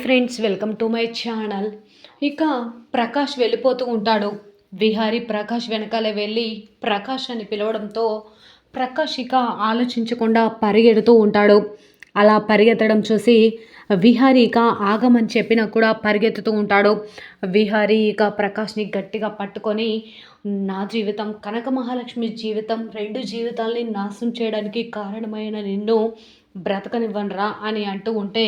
Friends welcome to my channel ఇక ప్రకాష్ వెళ్ళిపోతూ ఉంటాడు. విహారి ప్రకాష్ వెనకాలే వెళ్ళి ప్రకాష్ అని పిలవడంతో ప్రకాష్ ఇక ఆలోచించకుండా పరిగెడుతూ ఉంటాడు. అలా పరిగెత్తడం చూసి విహారీ ఇక ఆగమని చెప్పినా కూడా పరిగెత్తుతూ ఉంటాడు. విహారీ ఇక ప్రకాష్ని గట్టిగా పట్టుకొని నా జీవితం కనక మహాలక్ష్మి జీవితం రెండు జీవితాల్ని నాశనం చేయడానికి కారణమైన నిన్ను బ్రతకనివ్వనరా అని అంటూ ఉంటే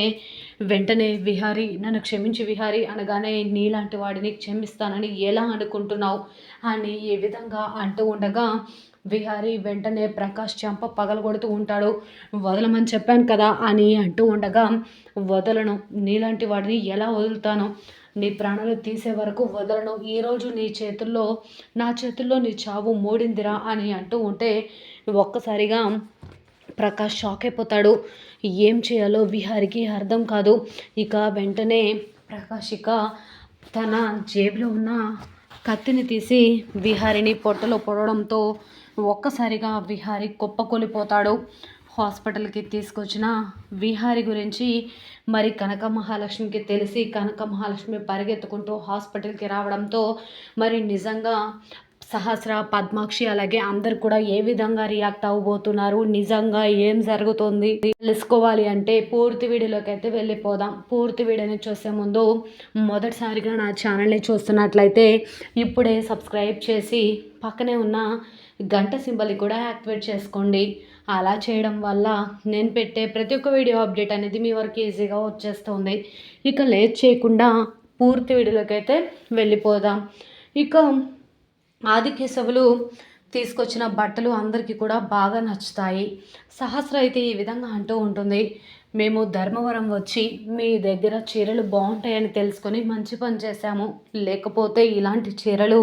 వెంటనే విహారీ నన్ను క్షమించి విహారీ అనగానే నీలాంటి వాడిని క్షమిస్తానని ఎలా అనుకుంటున్నావు? అని ఈ విధంగా అంటూ ఉండగా విహారీ వెంటనే ప్రకాష్ చెంప పగలగొడుతూ ఉంటాడు. వదలమని చెప్పాను కదా అని అంటూ ఉండగా వదలను. నీలాంటి వాడిని ఎలా వదులుతాను? నీ ప్రాణాలు తీసే వరకు వదలను. ఈరోజు నీ చేతుల్లో నా చేతుల్లో నీ చావు మూడిందిరా అని అంటూ ఉంటే ఒక్కసారిగా ప్రకాష్ షాక్ అయిపోతాడు. ఏం చేయాలో విహారికి అర్థం కాదు. ఇక వెంటనే ప్రకాష్ ఇక తన జేబులో ఉన్న కత్తిని తీసి విహారిని పొట్టలో పొడవడంతో ఒక్కసారిగా విహారి కుప్పకొలిపోతాడు. హాస్పిటల్కి తీసుకొచ్చిన విహారి గురించి మరి కనక మహాలక్ష్మికి తెలిసి కనక మహాలక్ష్మి పరిగెత్తుకుంటూ హాస్పిటల్కి రావడంతో మరి నిజంగా సహస్ర పద్మాక్షి అలాగే అందరు కూడా ఏ విధంగా రియాక్ట్ అవ్వబోతున్నారు నిజంగా ఏం జరుగుతుంది తెలుసుకోవాలి అంటే పూర్తి వీడియోలోకి అయితే వెళ్ళిపోదాం. పూర్తి వీడియోని చూసే ముందు మొదటిసారిగా నా ఛానల్ని చూస్తున్నట్లయితే ఇప్పుడే సబ్స్క్రైబ్ చేసి పక్కనే ఉన్న గంట సింబల్ని కూడా యాక్టివేట్ చేసుకోండి. అలా చేయడం వల్ల నేను పెట్టే ప్రతి ఒక్క వీడియో అప్డేట్ అనేది మీ వరకు ఈజీగా వచ్చేస్తుంది. ఇక లేట్ చేయకుండా పూర్తి వీడియోలోకి అయితే వెళ్ళిపోదాం. ఇక ఆదికేశవులు తీసుకొచ్చిన బట్టలు అందరికీ కూడా బాగా నచ్చుతాయి. సహస్ర అయితే ఈ విధంగా అంటూ ఉంటుంది. మేము ధర్మవరం వచ్చి మీ దగ్గర చీరలు బాగుంటాయని తెలుసుకొని మంచి పని చేశాము. లేకపోతే ఇలాంటి చీరలు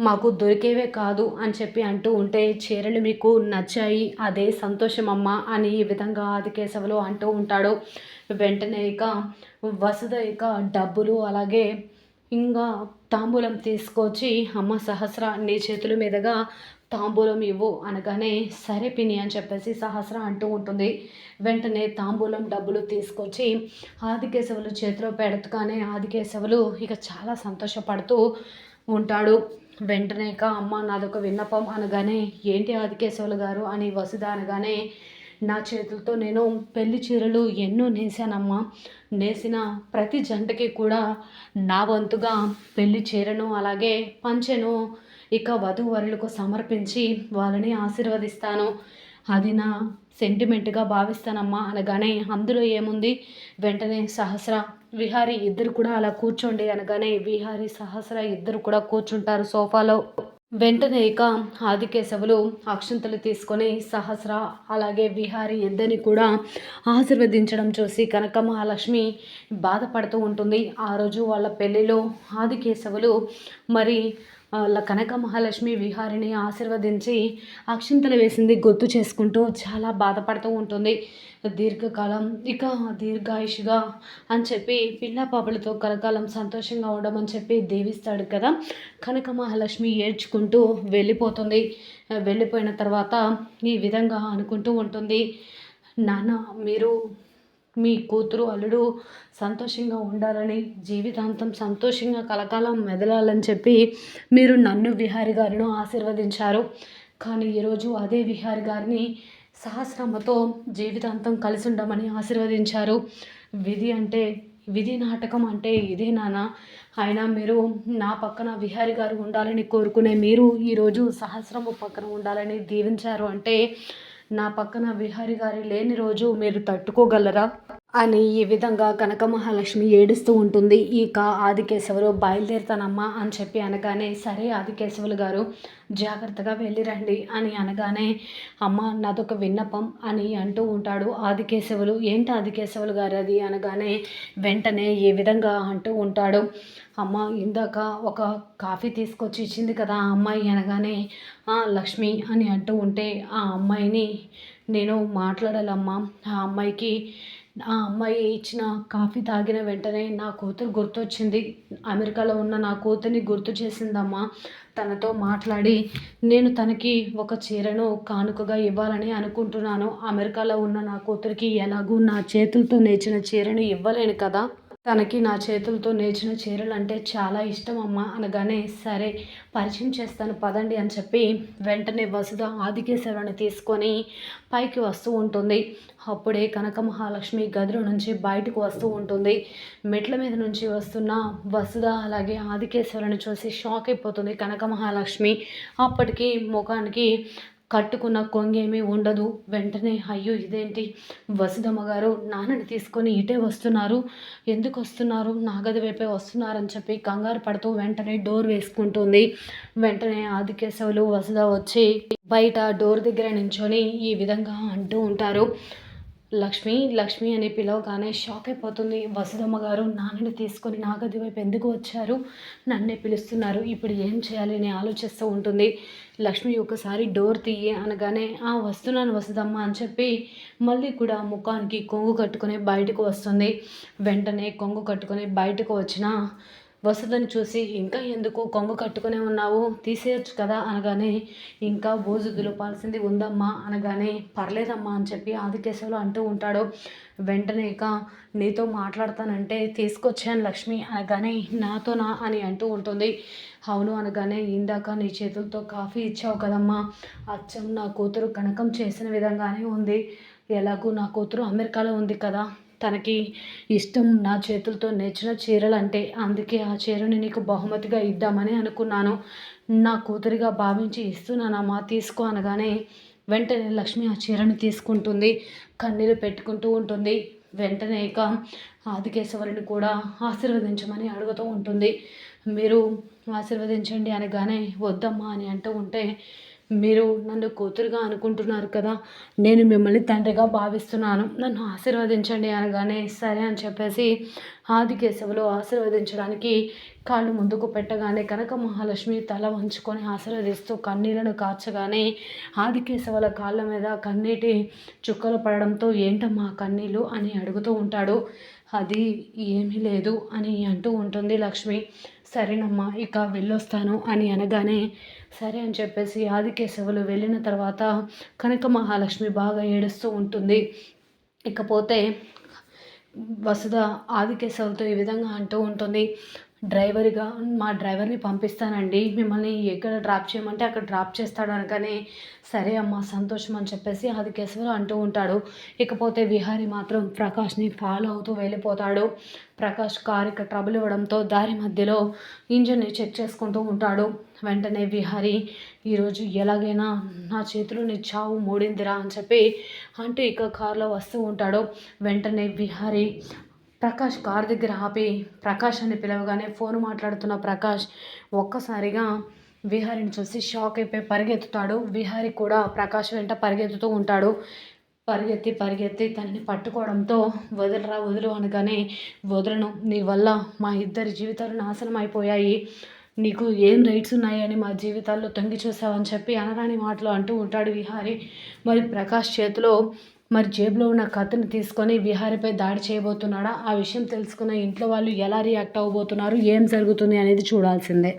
మాకు దొరికేవే కాదు అని చెప్పి అంటూ ఉంటే చీరలు మీకు నచ్చాయి అదే సంతోషమమ్మ అని ఈ విధంగా ఆదికేశవులు అంటూ ఉంటాడు. వెంటనే ఇక వసుధ ఇక డబ్బులు అలాగే ఇంకా తాంబూలం తీసుకొచ్చి అమ్మ సహస్ర నీ చేతుల మీదుగా తాంబూలం ఇవ్వు అనగానే సరే పిని అని చెప్పేసి సహస్ర అంటూ ఉంటుంది. వెంటనే తాంబూలం డబ్బులు తీసుకొచ్చి ఆదికేశవులు చేతిలో పెడతగానే ఆదికేశవులు ఇక చాలా సంతోషపడుతూ ఉంటాడు. వెంటనే ఇక అమ్మ నాదొక విన్నపం అనగానే ఏంటి ఆదికేశవులు గారు అని వసుధ అనగానే నా చేతులతో నేను పెళ్ళి చీరలు ఎన్నో నేసానమ్మా నేసిన ప్రతి జంటకి కూడా నా వంతుగా పెళ్ళి చీరను అలాగే పంచెను ఇక వధూవరులకు సమర్పించి వాళ్ళని ఆశీర్వదిస్తాను. అది నా సెంటిమెంట్గా భావిస్తానమ్మా అనగానే అందులో ఏముంది? వెంటనే సహస్ర విహారి ఇద్దరు కూడా అలా కూర్చోండి అనగానే విహారీ సహస్ర ఇద్దరు కూడా కూర్చుంటారు సోఫాలో. వెంటనే ఇక ఆదికేశవులు అక్షంతలు తీసుకొని సహస్ర అలాగే విహారి ఇద్దరిని కూడా ఆశీర్వదించడం చూసి కనక మహాలక్ష్మి బాధపడుతూ ఉంటుంది. ఆ రోజు వాళ్ళ పెళ్ళిలో ఆదికేశవులు మరి కనక మహాలక్ష్మి విహారిని ఆశీర్వదించి అక్షింతలు వేసింది గుర్తు చేసుకుంటూ చాలా బాధపడుతూ ఉంటుంది. దీర్ఘకాలం ఇక దీర్ఘాయుషుగా అని చెప్పి పిల్ల పాపలతో కలకాలం సంతోషంగా ఉండమని చెప్పి దేవిస్తాడు కదా. కనక మహాలక్ష్మి ఏడ్చుకుంటూ వెళ్ళిపోతుంది. వెళ్ళిపోయిన తర్వాత ఈ విధంగా అనుకుంటూ ఉంటుంది. నాన్న మీరు మీ కూతురు అల్లుడు సంతోషంగా ఉండాలని జీవితాంతం సంతోషంగా కలకాలం మెదలాలని చెప్పి మీరు నన్ను విహారి గారిను ఆశీర్వదించారు. కానీ ఈరోజు అదే విహారి గారిని సహస్రమతో జీవితాంతం కలిసి ఉండమని ఆశీర్వదించారు. విధి అంటే విధి నాటకం అంటే ఇదే నానా అయినా మీరు నా పక్కన విహారి గారు ఉండాలని కోరుకునే మీరు ఈరోజు సహస్రము పక్కన ఉండాలని దీవించారు అంటే నా పక్కన విహారి గారి లేని రోజు మీరు తట్టుకోగలరా? అని ఈ విధంగా కనక మహాలక్ష్మి ఏడుస్తూ ఉంటుంది. ఇక ఆదికేశవులు బయలుదేరుతానమ్మా అని చెప్పి అనగానే సరే ఆదికేశవులు గారు జాగ్రత్తగా వెళ్ళిరండి అని అనగానే అమ్మ నాదొక విన్నపం అని అంటూ ఉంటాడు ఆదికేశవులు. ఏంటి ఆదికేశవులు గారు అది? అనగానే వెంటనే ఏ విధంగా అంటూ ఉంటాడు. అమ్మ ఇందాక ఒక కాఫీ తీసుకొచ్చి ఇచ్చింది కదా ఆ అమ్మాయి అనగానే లక్ష్మి అని అంటూ ఉంటే ఆ అమ్మాయిని నేను మాట్లాడాలమ్మా. ఆ అమ్మాయికి ఆ అమ్మాయి ఇచ్చిన కాఫీ తాగిన వెంటనే నా కూతురు గుర్తొచ్చింది. అమెరికాలో ఉన్న నా కూతుర్ని గుర్తు చేసిందమ్మా. తనతో మాట్లాడి నేను తనకి ఒక చీరను కానుకగా ఇవ్వాలని అనుకుంటున్నాను. అమెరికాలో ఉన్న నా కూతురికి ఎలాగూ నా చేతులతో నేర్చిన చీరను ఇవ్వలేను కదా. తనకి నా చేతులతో నేర్చిన చీరలు అంటే చాలా ఇష్టం అమ్మ అనగానే సరే పరిచయం చేస్తాను పదండి అని చెప్పి వెంటనే వసుధ ఆదికేశ్వరుని తీసుకొని పైకి వస్తూ ఉంటుంది. అప్పుడే కనక మహాలక్ష్మి గదిలో నుంచి బయటకు వస్తూ ఉంటుంది. మెట్ల మీద నుంచి వస్తున్న వసుధ అలాగే ఆదికేశ్వరుని చూసి షాక్ అయిపోతుంది కనక మహాలక్ష్మి అప్పటికి ముఖానికి కట్టుకున్న కొంగేమీ ఉండదు. వెంటనే అయ్యో ఇదేంటి? వసుధమ్మ గారు నాన్నని తీసుకొని ఇటే వస్తున్నారు. ఎందుకు వస్తున్నారు? నా గది వైపే వస్తున్నారని చెప్పి కంగారు పడుతూ వెంటనే డోర్ వేసుకుంటుంది. వెంటనే ఆదికేశవులు వసుధ వచ్చి బయట డోర్ దగ్గర నించొని ఈ విధంగా అంటూ ఉంటారు. లక్ష్మి లక్ష్మి అని పిలవగానే షాక్ అయిపోతుంది. వసుదమ్మ గారు నాన్నని తీసుకొని నాగది వైపు ఎందుకు వచ్చారు? నన్నే పిలుస్తున్నారు. ఇప్పుడు ఏం చేయాలి అని ఆలోచిస్తూ ఉంటుంది. లక్ష్మి ఒకసారి డోర్ తీయి అనగానే ఆ వస్తున్నాను వసుదమ్మ అని చెప్పి మళ్ళీ కూడా ముఖానికి కొంగు కట్టుకొని బయటకు వస్తుంది. వెంటనే కొంగు కట్టుకొని బయటకు వచ్చిన వసతిని చూసి ఇంకా ఎందుకు కొంగు కట్టుకునే ఉన్నావు? తీసేయచ్చు కదా అనగానే ఇంకా బోజు దులపాల్సింది ఉందమ్మా అనగానే పర్లేదమ్మా అని చెప్పి ఆదికేశవులు అంటూ ఉంటాడు. వెంటనే ఇక నీతో మాట్లాడతానంటే తీసుకొచ్చాను లక్ష్మి అనగానే నాతోనా అని అంటూ ఉంటుంది. అవును అనగానే ఇందాక నీ చేతులతో కాఫీ ఇచ్చావు కదమ్మా. అచ్చం నా కూతురు కనకం చేసిన విధంగానే ఉంది. ఎలాగూ నా కూతురు అమెరికాలో ఉంది కదా. తనకి ఇష్టం నా చేతులతో నేర్చిన చీరలు అంటే అందుకే ఆ చీరని నీకు బహుమతిగా ఇద్దామని అనుకున్నాను. నా కూతురిగా భావించి ఇస్తున్నానమ్మా తీసుకో అనగానే వెంటనే లక్ష్మి ఆ చీరను తీసుకుంటుంది. కన్నీరు పెట్టుకుంటూ ఉంటుంది. వెంటనే ఇక ఆదికేశవరిని కూడా ఆశీర్వదించమని అడుగుతూ ఉంటుంది. మీరు ఆశీర్వదించండి అనగానే వద్దమ్మా అని అంటూ ఉంటే మీరు నన్ను కూతురుగా అనుకుంటున్నారు కదా నేను మిమ్మల్ని తండ్రిగా భావిస్తున్నాను. నన్ను ఆశీర్వదించండి అనగానే సరే అని చెప్పేసి ఆదికేశవులు ఆశీర్వదించడానికి కాళ్ళు ముందుకు పెట్టగానే కనక మహాలక్ష్మి తల వంచుకొని ఆశీర్వదిస్తూ కన్నీళ్ళను కార్చగానే ఆదికేశవుల కాళ్ళ మీద కన్నీటి చుక్కలు పడడంతో ఏంటమ్మా కన్నీళ్ళు అని అడుగుతూ ఉంటాడు. అది ఏమీ లేదు అని అంటూ ఉంటుంది లక్ష్మి. సరేనమ్మా ఇక వెళ్ళొస్తాను అని అనగానే సరే అని చెప్పేసి ఆదికేశవులు వెళ్ళిన తర్వాత కనక మహాలక్ష్మి బాగా ఏడుస్తూ ఉంటుంది. ఇకపోతే వసుధ ఆదికేశవులతో ఈ విధంగా అంటూ ఉంటుంది. డ్రైవర్గా మా డ్రైవర్ని పంపిస్తానండి. మిమ్మల్ని ఎక్కడ డ్రాప్ చేయమంటే అక్కడ డ్రాప్ చేస్తాడు అనగానే సరే అమ్మ సంతోషం అని చెప్పేసి అది కేశవరావు అంటూ ఉంటాడు. ఇకపోతే విహారి మాత్రం ప్రకాష్ని ఫాలో అవుతూ వెళ్ళిపోతాడు. ప్రకాష్ కార్ ట్రబుల్ ఇవ్వడంతో దారి మధ్యలో ఇంజిన్ని చెక్ చేసుకుంటూ ఉంటాడు. వెంటనే విహారి ఈరోజు ఎలాగైనా నా చేతిలో నీ చావు మూడిందిరా అని చెప్పి అంటూ ఇక కారులో వస్తూ ఉంటాడు. వెంటనే విహారి ప్రకాష్ కార్ దగ్గర ఆపి ప్రకాష్ అని పిలవగానే ఫోన్ మాట్లాడుతున్న ప్రకాష్ ఒక్కసారిగా విహారిని చూసి షాక్ అయిపోయి పరిగెత్తుతాడు. విహారి కూడా ప్రకాష్ వెంట పరిగెత్తుతూ ఉంటాడు. పరిగెత్తి పరిగెత్తి తనని పట్టుకోవడంతో వదలరా వదులు అనగానే వదలను నీ వల్ల మా ఇద్దరి జీవితాలు నాశనం అయిపోయాయి. నీకు ఏం రైట్స్ ఉన్నాయని మా జీవితాల్లో తొంగి చూసావని చెప్పి అనరాని మాటలు అంటూ ఉంటాడు విహారి. మరి ప్రకాష్ చేతిలో మరి జేబులో ఉన్న కత్తిని తీసుకొని విహారిపై దాడి చేయబోతున్నాడా? ఆ విషయం తెలుసుకున్న ఇంట్లో వాళ్ళు ఎలా రియాక్ట్ అవ్వబోతున్నారు ఏం జరుగుతుంది అనేది చూడాల్సిందే.